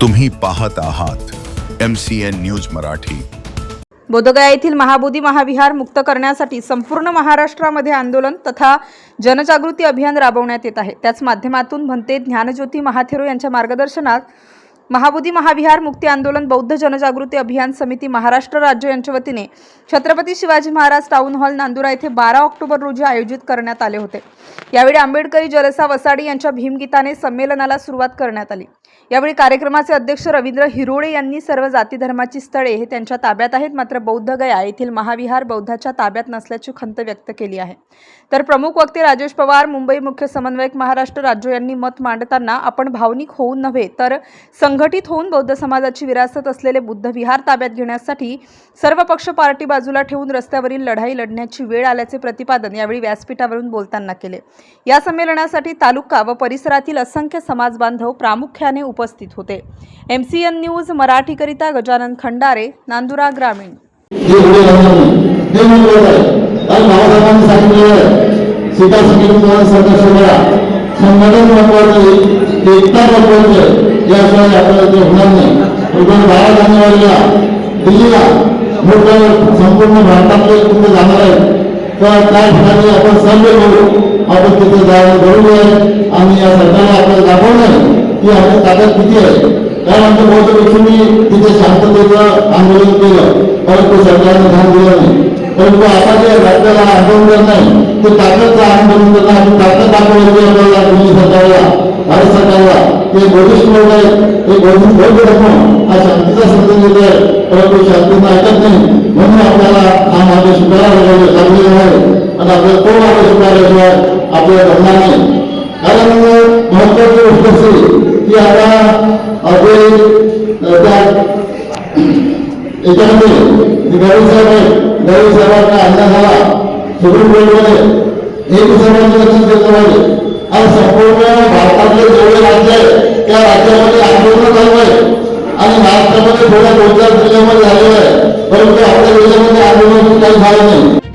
तुम्ही पाहत आहात M C N news Marathi. Bodhgaya येथील महाबोधी महाविहार मुक्त करण्यासाठी संपूर्ण महाराष्ट्रामध्ये आंदोलन तथा जनजागृती अभियान राबवण्यात येत आहे. त्याच माध्यमातून म्हणते ज्ञानज्योती महाथेरो यांच्या मार्गदर्शनात महाबोधी महाविहार मुक्ती आंदोलन बौद्ध जनजागृती अभियान समिती महाराष्ट्र राज्य यांच्या वतीने छत्रपती शिवाजी महाराज टाऊन हॉल नांदुरा येथे बारा ऑक्टोबर रोजी आयोजित करण्यात आले होते. यावेळी आंबेडकरी जलसा वसाडी यांच्या भीमगीताने संमेलनाला सुरुवात करण्यात आली. यावेळी कार्यक्रमाचे अध्यक्ष रवींद्र हिरोळे यांनी सर्व जाती धर्माची स्थळे हे त्यांच्या ताब्यात आहेत मात्र बौद्ध गया येथील महाविहार बौद्धाच्या ताब्यात नसल्याची खंत व्यक्त केली आहे. तर प्रमुख वक्ते राजेश पवार मुंबई मुख्य समन्वयक महाराष्ट्र राज्य यांनी मत मांडताना आपण भावनिक होऊन नव्हे तर संघटित होऊन बौद्ध समाजाची विरासत असलेले बुद्ध विहार ताब्यात घेण्यासाठी सर्व पक्ष पार्टी बाजूला ठेवून रस्त्यावरील लढाई लढण्याची वेळ आल्याचे प्रतिपादन यावेळी व्यासपीठावरून बोलताना केले. या संमेलनासाठी तालुका व परिसरातील असंख्य समाज बांधव प्रामुख्याने उपस्थित होते. एम सी एन न्यूज मराठीकरिता गजानन खंडारे नांदुरा ग्रामीण. एकता महत्वाची आहे याशिवाय आपल्याला ते होणार नाही. उद्या बारा जानेवारीला दिल्लीला मोठ्या संपूर्ण भारतातले कुठे जाणार आहे तर त्या ठिकाणी आपण सर्व करू? आपण तिथे जायला जरुरी आहे आणि या सरकारला आपल्याला दाखवलं आहे की आपली ताकद किती आहे. कारण आमच्या बौद्ध भिक्षूंनी तिथे शांततेचं आंदोलन केलं परंतु सरकारने ध्यान दिलं नाही. परंतु आता जे राज्याला आंदोलन करत नाही ते ताकदचं आंदोलन करत आणि ताकद दाखवली आपल्याला दिल्ली सरकारला भारत सरकार ते बौद्धिस्ट लोक आहेत ते बौद्धिस्ट बौद्ध धर्म हा शांतीचा संदेश देत आहे परंतु शांतीनं ऐकत नाही. म्हणून आपल्याला हा मार्ग स्वीकारावा लागलेला आहे आणि आपल्याला तो मार्ग स्वीकारल्याशिवाय आपल्याला घडणार नाही कारण महत्वाची गोष्ट अशी की आता आपले त्या याच्यामध्ये जे साहेब आहेत गौरव साहेबांना अन्याय झाला सुप्रीम कोर्टमध्ये एक सर्वांचं लक्ष घेतलं पाहिजे आणि संपूर्ण भारतातले जेवढे राज्य आहेत राज्यामध्ये आंदोलन चालू आहे. आणि महाराष्ट्रामध्ये थोड्या दोन चार जिल्ह्यामध्ये झालेलं आहे. परंतु आपल्या देशामध्ये आंदोलन काही झालं नाही.